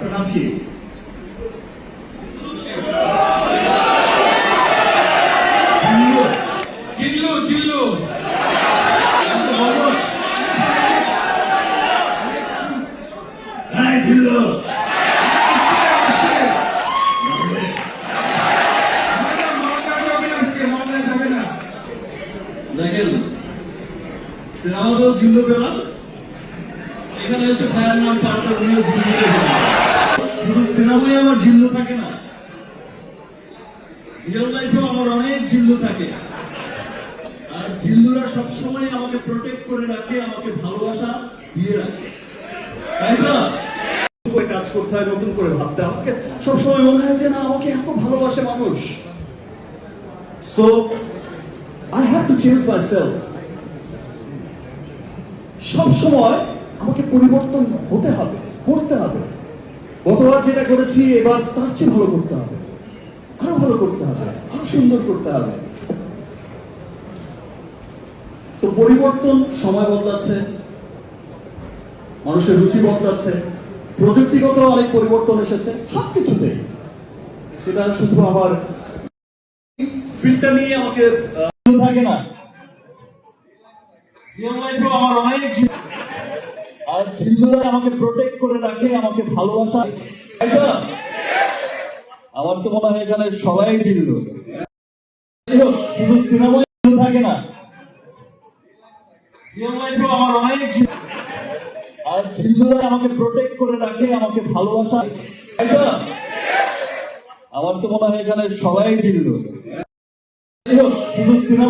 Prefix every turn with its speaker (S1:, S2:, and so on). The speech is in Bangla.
S1: আপনার নাম কি।
S2: দেখেন
S1: সিনেমাতেও পেলাম
S2: এখানে এসে ভাইয়ের নাম পাল্টে পেয়েছেন।
S1: শুধু সিনেমায় আমার থাকে না। রিয়েল লাইফেও আমার অনেক থাকে। আর সবসময় আমাকে প্রোটেক্ট করে রাখে, আমাকে ভালোবাসা দিয়ে রাখে। তাই করে কাজ করতে হয়, নতুন করে ভাবতে সবসময় মনে হয় যে, না, আমাকে এত ভালোবাসে মানুষ। So I have to change myself সবসময় আমাকে পরিবর্তন হতে হবে, করতে হবে। গতবার যেটা করেছি, এবার তার চেয়ে ভালো করতে হবে। আরও ভালো করতে হবে, আরও সুন্দর করতে হবে। তো পরিবর্তন, সময় বদলাচ্ছে, মানুষের রুচি বদলাচ্ছে, প্রযুক্তিগত অনেক পরিবর্তন এসেছে, সবকিছুতেই। সেটা শুধু আমার ফিল্ডটা নিয়ে আমাকে থাকে না। আমার অনেক আর জিল্লুরা আমাকে প্রোটেক্ট করে রাখে, আমাকে ভালোবাসা। আমার তো মনে হয় এখানে সবাই জিল্লু শুধু সিনেমায় থাকে না আমার অনেক আর জিল্লুরা আমাকে প্রোটেক্ট করে রাখে, আমাকে ভালোবাসা। আমার তো মনে হয় এখানে সবাই জিল্লু শুধু সিনেমা